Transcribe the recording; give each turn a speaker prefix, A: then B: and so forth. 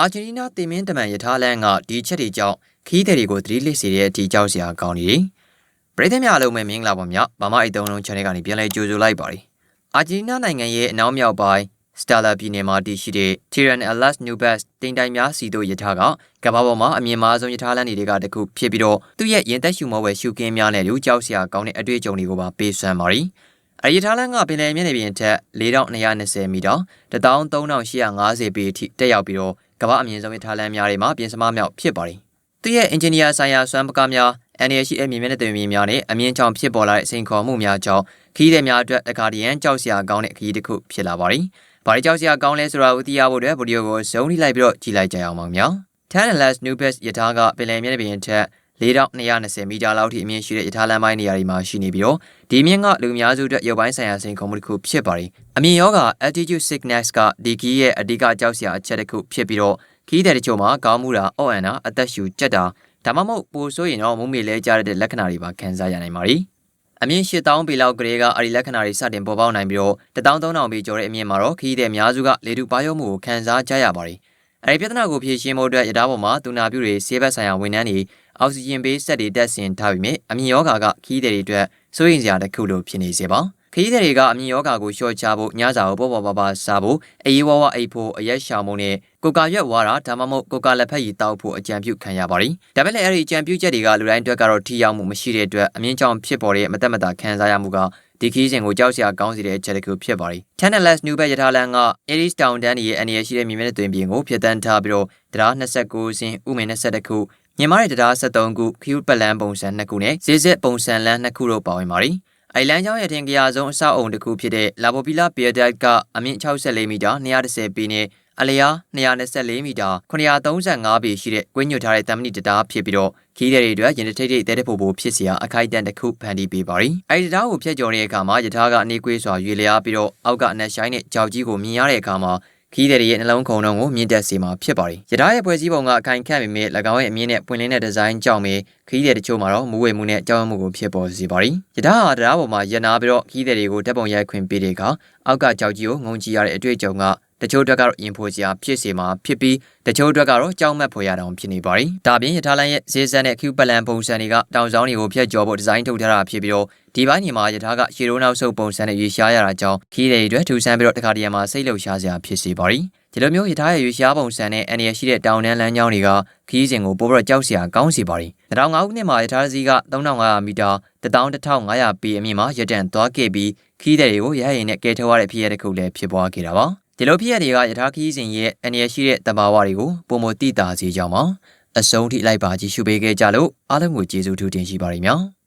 A: အာဂျင်တီးနားတင်မင်းတမန်ယထာလန်ကဒီချက်တွေကြောင့်ခီးသည်တွေကိုသတိလစ်စေတဲ့အထိကြောက်စရာကောင်းနေတယ်။ပြည်သက်များအလုံးမဲ့မင်္ဂလာပါမြ။ဘာမအိတ်သုံးလုံး channel ကနေပြန်လည်ကြိုဆိုလိုက်ပါတယ်။အာဂျင်တီးနားနိုင်ငံရဲ့အနောက်မြောက်ပိုင်းစတာလာပြည်နယ်မှာတည်ရှိတဲ့ Tiran Alas Nubes တင်တိုင်များစီတို့ယထာကကမ္ဘာပေါ်မှာအမြင့်မားဆုံးယထာလန်တွေကတခုဖြစ်ပြီးတော့သူ့ရဲ့ရင်သက်ရှူမောဝယ်ရှုကင်းများနဲ့လူကြောက်စရာကောင်းတဲ့အတွေ့အကြုံတွေကိုပါပေးစွမ်းပါတယ်။အရီထားလန်ကပင်လယ်မျက်နှာပြင်ထက်4220မီတာ13850ပေအထိတက်ရောက်ပြီးတော့ ကမ္ဘာအမြင့်ဆုံးရထားလမ်းများတွေမှာပြင်စမမြောက်ဖြစ်ပါတယ်။သူရဲ့အင်ဂျင်နီယာဆိုင်ရာစွမ်းပကားများအန်ရရှိအမြင့်မြင့်တဲ့တွင်များနဲ့အမြင့်ချောင်ဖြစ်ပေါ်လာတဲ့အစိန်ခေါ်မှုများကြောင့်ခီးတဲ့များအတွက်တခါတရန်ကြောက်စရာကောင်းတဲ့ခီးတစ်ခုဖြစ်လာပါတယ်။ဘာတွေကြောက်စရာကောင်းလဲဆိုတာကိုသိရဖို့အတွက်ဗီဒီယိုကိုဇုံထိလိုက်ပြီးတော့ကြည့်လိုက်ကြရအောင်ပါခင်ဗျာ။ Tantalus Nubes ယထာကပင်လယ်မျက်နှာပြင်ထက် 4220မီတာလောက်ထိအမြင့်ရှိတဲ့ရထားလမ်းပိုင်းနေရာတွေမှာရှိနေပြီးတော့ဒီမြင့်ကလူများစုအတွက်ရုပ်ပိုင်းဆိုင်ရာစိန်ခေါ်မှုတစ်ခုဖြစ်ပါတယ်။အမြင့်ရောဂါ altitude sickness ကဒီကီးရဲ့အဓိကကြောက်စရာအချက်တစ်ခုဖြစ်ပြီးတော့ခီးတဲ့တချို့မှာကောင်းမှုတာအော့အန်တာအသက်ရှူကြက်တာဒါမှမဟုတ်ပိုဆိုးရင်တော့မုံမေလဲကြတဲ့လက္ခဏာတွေပါခံစားရနိုင်ပါတယ်။အမြင့်8000ပေလောက်ကလေးကအဲ့ဒီလက္ခဏာတွေစတင်ပေါ်ပေါက်နိုင်ပြီးတော့13000ပေကျော်တဲ့အမြင့်မှာတော့ခီးတဲ့အများစုကလေတူပါရုံမှုကိုခံစားကြရပါတယ်။ အဲဒီပြဿနာကိုဖြေရှင်းဖို့အတွက်ရထားပေါ်မှာတူနာပြူတွေဆေးဘက်ဆိုင်ရာဝန်ထမ်းတွေအောက်ဆီဂျင်ပေးစက်တွေတက်ဆင်ထားပြီးမြအမြင့်ယောဂါကခီးတဲ့တွေအတွက်စိုးရင်စရာတစ်ခုလိုဖြစ်နေစေပါခီးတဲ့တွေကအမြင့်ယောဂါကိုလျှော့ချဖို့ညစာကိုပေါ့ပေါ့ပါပါစားဖို့အေးဝဝအိတ်ဖို့အရက်ရှောင်ဖို့နဲ့ကိုကာရွက်ဝါတာဒါမှမဟုတ်ကိုကာလက်ဖက်ရည်တောက်ဖို့အကြံပြုခံရပါတယ်ဒါပေမဲ့အဲ့ဒီအကြံပြုချက်တွေကလူတိုင်းအတွက်ကတော့ထိရောက်မှုမရှိတဲ့အတွက်အမြင့်ကြောင့်ဖြစ်ပေါ်တဲ့မသက်မသာခံစားရမှုက ဒီခီးစဉ်ကိုကြောက်စရာကောင်းစေတဲ့အချက်တစ်ခုဖြစ်ပါတယ်။ Tantalus New Bed ရထားလမ်းက Aries Town တန်းရဲ့အနေရရှိတဲ့မြေမြင့်တွင်ပြင်ကိုဖြစ်တန်းထားပြီးတော့တရား29စင်ဥမင်22ခုမြင်မာတဲ့တရား73ခုခ ्यू ပတ်လန်းပုံစံ2ခုနဲ့ဈေးဆက်ပုံစံလန်း2ခုတို့ပါဝင်ပါတယ်။အိုင်လန်ကျောင်းရဲ့ထင်ကြရာဆုံးအဆောက်အုံတစ်ခုဖြစ်တဲ့ La Popila Pier Deck ကအမြင့်64မီတာ130ပေနဲ့ အလျား224မီတာ935ပေရှိတဲ့ကွင်းညွတ်ထားတဲ့တမဏိတရားဖြစ်ပြီးတော့ခီးတဲ့တွေအတွက်ရင်တထိတ်ထိတ်တဲတဲ့ဖို့ဖို့ဖြစ်စရာအခိုက်အတန့်တစ်ခုဖန်တီးပေးပါရီ။အဲဒီတရားကိုဖျက်ကျော်တဲ့အခါမှာယထာကအနေကွေးစွာရွေလျားပြီးတော့အောက်ကအနက်ရှိုင်းနဲ့ကြောက်ကြီးကိုမြင်ရတဲ့အခါမှာခီးတဲ့ရဲ့နှလုံးခုန်လုံးကိုမြင့်တက်စေမှာဖြစ်ပါတယ်။ယထာရဲ့ဖွဲ့စည်းပုံကအခိုင်ခန့်ပေမဲ့၎င်းရဲ့အမြင့်နဲ့ပွင့်လင်းတဲ့ဒီဇိုင်းကြောင့်ပဲခီးတဲ့တချို့မှာတော့မူဝေမှုနဲ့ကြောက်မှုကိုဖြစ်ပေါ်စေပါတယ်။ယထာဟာတရားပေါ်မှာရနာပြီးတော့ခီးတဲ့တွေကိုတပ်ပုံရိုက်ခွင့်ပေးတဲ့အခါအောက်ကကြောက်ကြီးကိုငုံကြည့်ရတဲ့အတွေ့အကြုံက တချို့အတွက်ကတော့ရင်ဖိုစရာဖြစ်စေမှာဖြစ်ပြီးတချို့အတွက်ကတော့ကြောက်မက်ဖွယ်ရတောင်ဖြစ်နေပါတယ်။ဒါပြင်ရထားလမ်းရဲ့ဈေးစံနဲ့ Q ပလန်ပုံစံတွေကတောင်ဆောင်တွေကိုဖျက်ကျော်ဖို့ဒီဇိုင်းထုတ်ထားတာဖြစ်ပြီးတော့ဒီပိုင်းနေမှာရထားကရှေရိုးနောက်ဆုပ်ပုံစံနဲ့ရွေရှားရတာကြောင့်ခီးတွေအတွက်ထူဆန်းပြီးတော့တခါတရံမှာစိတ်လှုပ်ရှားစရာဖြစ်စေပါတယ်။ဒီလိုမျိုးရထားရဲ့ရွေရှားပုံစံနဲ့အန်ရရှိတဲ့တောင်တန်းလမ်းကြောင်းတွေကခီးစဉ်ကိုပိုပြီးတော့ကြောက်စရာကောင်းစေပါတယ်။2005ခုနှစ်မှာရထားစီးက3500မီတာ11500ပေအမြင့်မှာရတန်သွားခဲ့ပြီးခီးတွေကိုရဟရင်နဲ့ကဲထုတ်ရတဲ့ဖြစ်ရတဲ့ခုလည်းဖြစ်ပွားခဲ့တာပါ။ ဒီလိုဖြစ်ရတွေကယထာခီးစဉ်ရဲ့အနေရရှိတဲ့တဘာဝတွေကိုပုံမတိတာစေကြောင်းပါအဆုံးထိလိုက်ပါကြည့်ရှုပေးခဲ့ကြလို့အားလုံးကိုကျေးဇူးထူးတင်ရှိပါရစေ။